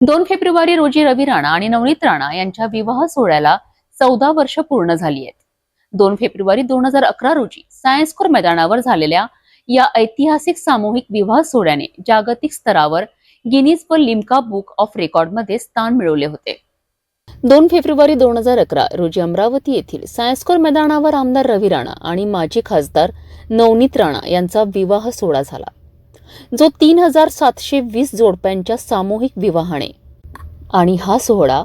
दोन फेब्रुवारी रोजी रवी राणा आणि नवनीत राणा यांच्या विवाह सोहळ्याला चौदा वर्ष पूर्ण झाली आहेत. दोन फेब्रुवारी दोन हजार अकरा रोजी सायन्स कोर मैदानावर झालेल्या या ऐतिहासिक सामूहिक विवाह सोहळ्याने जागतिक स्तरावर गिनीज व लिम्का बुक ऑफ रेकॉर्डमध्ये स्थान मिळवले होते. दोन फेब्रुवारी दोन हजार अकरा रोजी अमरावती येथील सायन्स कोर मैदानावर आमदार रवी राणा आणि माजी खासदार नवनीत राणा यांचा विवाह सोहळा झाला. जो तीन हजार सातशे वीस जोडप्यांच्या सामूहिक विवाहाने. आणि हा सोहळा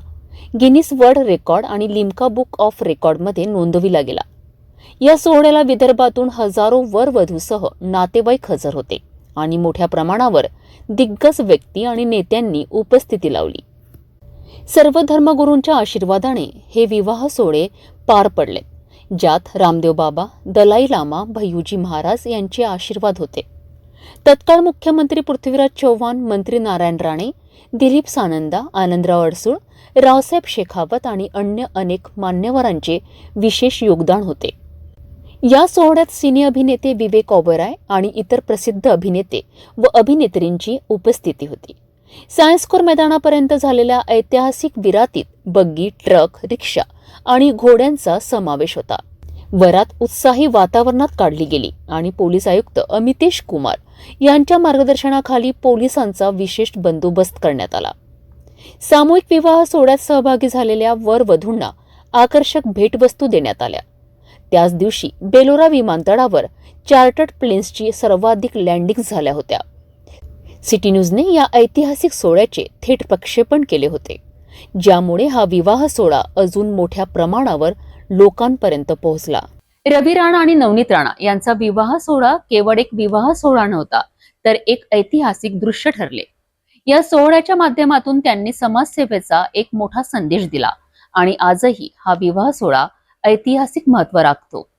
गिनीस वर्ल्ड रेकॉर्ड आणि लिम्का बुक ऑफ रेकॉर्डमध्ये नोंदविला गेला. या सोहळ्याला विदर्भातून हजारो वर वधूसह नातेवाईक हजर होते आणि मोठ्या प्रमाणावर दिग्गज व्यक्ती आणि नेत्यांनी उपस्थिती लावली. सर्व धर्मगुरूंच्या आशीर्वादाने हे विवाह सोहळे पार पडले ज्यात रामदेव बाबा दलाई लामा भैयूजी महाराज यांचे आशीर्वाद होते. तत्काळ मुख्यमंत्री पृथ्वीराज चव्हाण मंत्री नारायण राणे दिलीप सानंदा आनंदराव अडसूळ रावसाहेब शेखावत आणि अन्य अनेक मान्यवरांचे विशेष योगदान होते. या सोहळ्यात सिने अभिनेते विवेक ओबेराय आणि इतर प्रसिद्ध अभिनेते व अभिनेत्रींची उपस्थिती होती. सायन्सकोर मैदानापर्यंत झालेल्या ऐतिहासिक विरातीत बग्गी ट्रक रिक्षा आणि घोड्यांचा समावेश होता. वरात उत्साही वातावरणात काढली गेली आणि पोलीस आयुक्त अमितेश कुमार यांच्या मार्गदर्शनाखाली पोलिसांचा विशेष बंदोबस्त करण्यात आला. सामूहिक विवाह सोहळ्यात सहभागी झालेल्या वर वधूंना आकर्षक भेटवस्तू देण्यात आल्या. त्याच दिवशी बेलोरा विमानतळावर चार्टर्ड प्लेन्सची सर्वाधिक लँडिंग झाल्या होत्या. सिटी न्यूजने या ऐतिहासिक सोहळ्याचे थेट प्रक्षेपण केले होते ज्यामुळे हा विवाह सोहळा अजून मोठ्या प्रमाणावर लोकांपर्यंत पोहोचला. रवी राणा आणि नवनीत राणा यांचा विवाह सोहळा केवळ एक विवाह सोहळा नव्हता तर एक ऐतिहासिक दृश्य ठरले. या सोहळ्याच्या माध्यमातून त्यांनी समाजसेवेचा एक मोठा संदेश दिला आणि आजही हा विवाह सोहळा ऐतिहासिक महत्त्व राखतो.